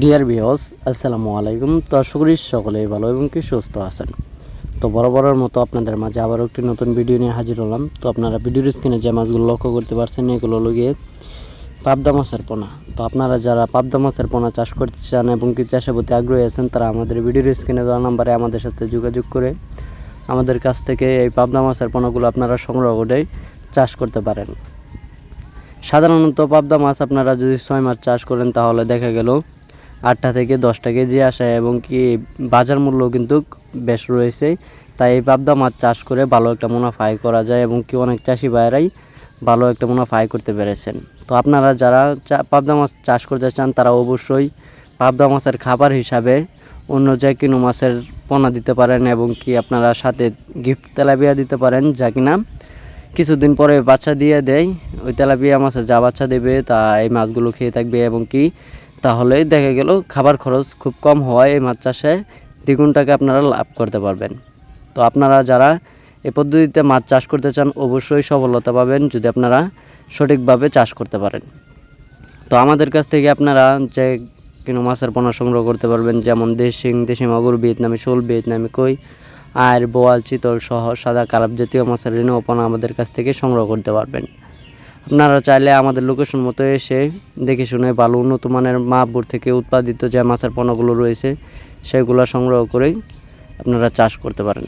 Deer বিহস আসসালামু আলাইকুম। তো আশা করি সকলেই ভালো এবং কি সুস্থ আছেন। তো বরাবরের মতো আপনাদের মাঝে আবারও একটি নতুন ভিডিও নিয়ে হাজির হলাম। তো আপনারা ভিডিওর স্ক্রিনে যে মাছগুলো লক্ষ্য করতে পারছেন, এগুলো লগে পাবদা মাছের পোনা। তো আপনারা যারা পাবদা মাছের পোনা চাষ করতে চান এবং কি চাষের প্রতি আগ্রহী আছেন, তারা আমাদের ভিডিওর স্ক্রিনে দেওয়া নাম্বারে আমাদের সাথে যোগাযোগ করে আমাদের কাছ থেকে এই পাবদা মাছের পোনাগুলো আপনারা সংগ্রহ করে চাষ করতে পারেন। সাধারণত পাবদা মাছ আপনারা যদি ছয় মাস চাষ করেন, তাহলে দেখা গেল আটটা থেকে দশটা কেজি আসে এবং কি বাজার মূল্য কিন্তু বেশ রয়েছে। তাই এই পাবদা মাছ চাষ করে ভালো একটা মুনাফা আয় করা যায় এবং কি অনেক চাষি ভাইয়েরাই ভালো একটা মুনাফা আয় করতে পেরেছেন। তো আপনারা যারা পাবদা মাছ চাষ করতে চান, তারা অবশ্যই পাবদা মাছের খাবার হিসাবে অন্য যে কিনো মাছের পোনা দিতে পারেন এবং কি আপনারা সাথে গিফট তেলাপিয়া দিতে পারেন, যা কিনা কিছুদিন পরে বাচ্চা দিয়ে দেয়। ওই তেলাপিয়া মাছের যা বাচ্চা দেবে, তা এই মাছগুলো খেয়ে থাকবে এবং কি তাহলে দেখা গেল খাবার খরচ খুব কম হওয়ায় এই মাছ চাষে দ্বিগুণ টাকা আপনারা লাভ করতে পারবেন। তো আপনারা যারা এ পদ্ধতিতে মাছ চাষ করতে চান, অবশ্যই সফলতা পাবেন যদি আপনারা সঠিকভাবে চাষ করতে পারেন। তো আমাদের কাছ থেকে আপনারা যে কোনো মাছের পোনা সংগ্রহ করতে পারবেন, যেমন দেশিং, দেশি মাগুর, ভিয়েতনামি, শোল, ভিয়েতনামি, কই আর বোয়াল, চিতল সহ সাদা কারাপ জাতীয় মাছের ঋণ পোনা আমাদের কাছ থেকে সংগ্রহ করতে পারবেন। আপনারা চাইলে আমাদের লোকেশন মতো এসে দেখে শুনে ভালো উন্নত মানের মাহপুর থেকে উৎপাদিত যে মাছের পণ্যগুলো রয়েছে, সেগুলো সংগ্রহ করেই আপনারা চাষ করতে পারেন।